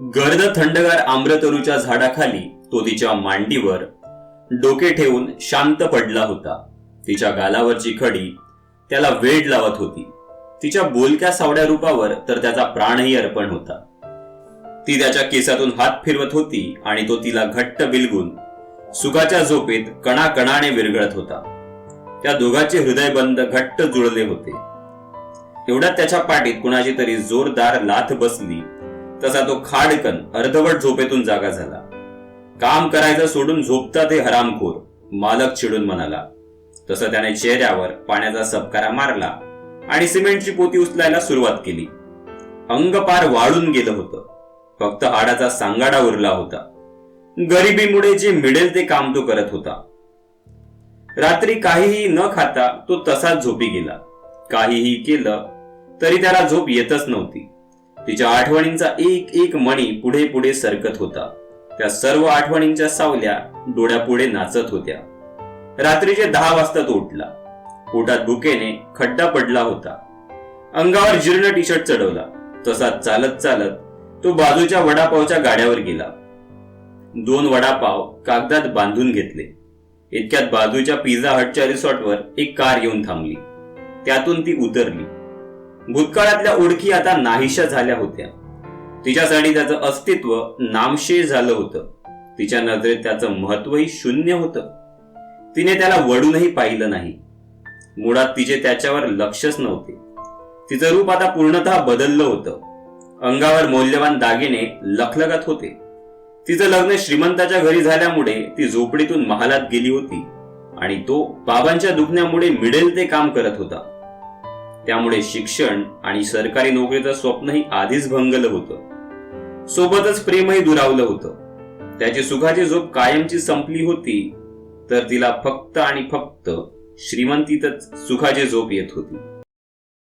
गर्द थंडगार आम्रतरूच्या झाडाखाली तो तिच्या मांडीवर डोके ठेवून शांत पडला होता. तिच्या गालावरची खडी त्याला वेड लावत होती. तिच्या बोलक्या सावड्या रूपावर तर त्याचा प्राणही अर्पण होता. ती त्याच्या केसातून हात फिरवत होती आणि तो तिला घट्ट बिलगून सुखाच्या झोपेत कणाकणाने विरगळत होता. त्या दोघांचे हृदयबंद घट्ट जुळले होते. एवढ्यात त्याच्या पाठीत कुणाची तरी जोरदार लाथ बसली. तसा तो खाडकन अर्धवट झोपेतून जागा झाला. काम करायचं सोडून झोपता ते हरामखोर मालक चिडून म्हणाला. तसं त्याने चेहऱ्यावर पाण्याचा सबकारा मारला आणि सिमेंटची पोती उचलायला सुरुवात केली. अंग पार वाळून गेलं होतं. फक्त हाडाचा सांगाडा उरला होता. गरिबीमुळे जे मिळेल ते काम तो करत होता. रात्री काहीही न खाता तो तसाच झोपी गेला. काहीही केलं तरी त्याला झोप येतच नव्हती. तिच्या आठवणींचा एक एक मणी पुढे पुढे सरकत होता. त्या सर्व आठवणींच्या सावल्या डोळ्यापुढे नाचत होत्या. रात्रीचे दहा वाजता तो उठला. पोटात भुकेने खड्डा पडला होता. अंगावर जीर्ण टी शर्ट चढवला. तसा चालत चालत तो बाजूच्या वडापावच्या गाड्यावर गेला. दोन वडापाव कागदात बांधून घेतले. इतक्यात बाजूच्या पिझ्झा हटच्या रिसॉर्टवर एक कार येऊन थांबली. त्यातून ती उतरली. भूतकाळातल्या ओळखी आता नाहीशा झाल्या होत्या. तिच्यासाठी त्याचं अस्तित्व नामशेष झालं होतं. तिच्या नजरेत त्याचं महत्वही शून्य होतं. तिने त्याला वडूनही पाहिलं नाही. मुळात तिचे त्याच्यावर लक्षच नव्हते. तिचं रूप आता पूर्णतः बदललं होतं. अंगावर मौल्यवान दागिने लखलखत होते. तिचं लग्न श्रीमंताच्या घरी झाल्यामुळे ती झोपडीतून महालात गेली होती आणि तो बाबांच्या दुखण्यामुळे मिळेल ते काम करत होता. त्यामुळे शिक्षण आणि सरकारी नोकरीचं स्वप्नही आधीच भंगलं होतं. सोबतच प्रेमही दुरावलं होतं. त्याची सुखाची झोप कायमची संपली होती तर तिला फक्त आणि फक्त श्रीमंतीतच सुखाची झोप येत होती.